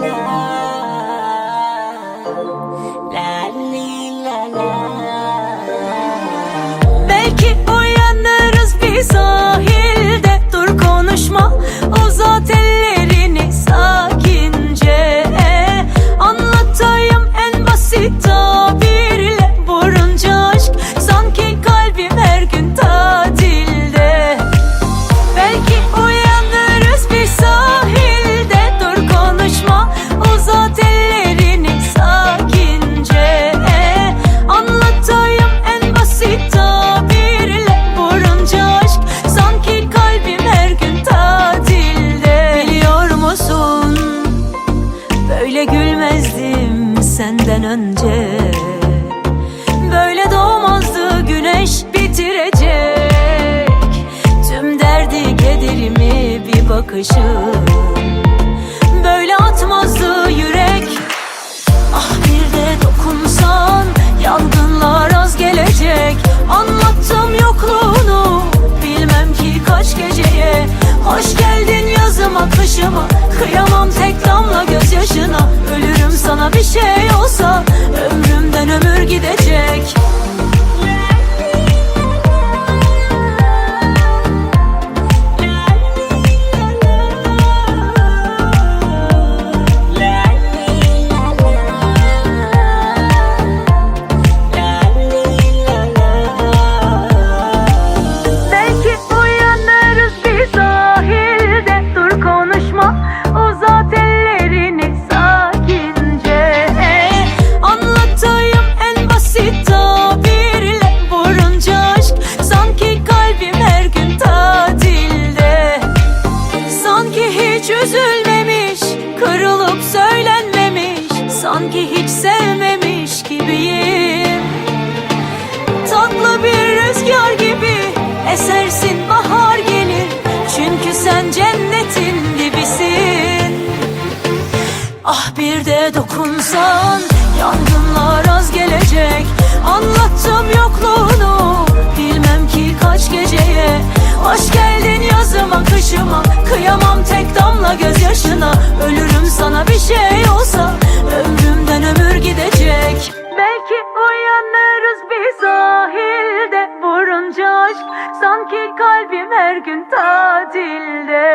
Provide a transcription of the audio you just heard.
now. Senden önce Böyle doğmazdı güneş bitirecek. Tüm derdi kederimi bir bakışın Böyle atmazdı yürek. Ah bir de dokunsan yangınlar az gelecek. Anlattım yokluğunu bilmem ki kaç geceye. Hoş geldin yazıma kışıma kıyamam tek damla gözyaşına. Ölürüm sana bir şey Sanki hiç sevmemiş gibiyim. Tatlı bir rüzgar gibi Esersin bahar gelir. Çünkü sen cennetin dibisin Ah bir de dokunsan Yangınlar az gelecek. Anlattım yokluğunu Bilmem ki kaç geceye. Hoş geldin yazıma kışıma Kıyamam tek damla gözyaşına. Ölür Sanki kalbim her gün tadilde.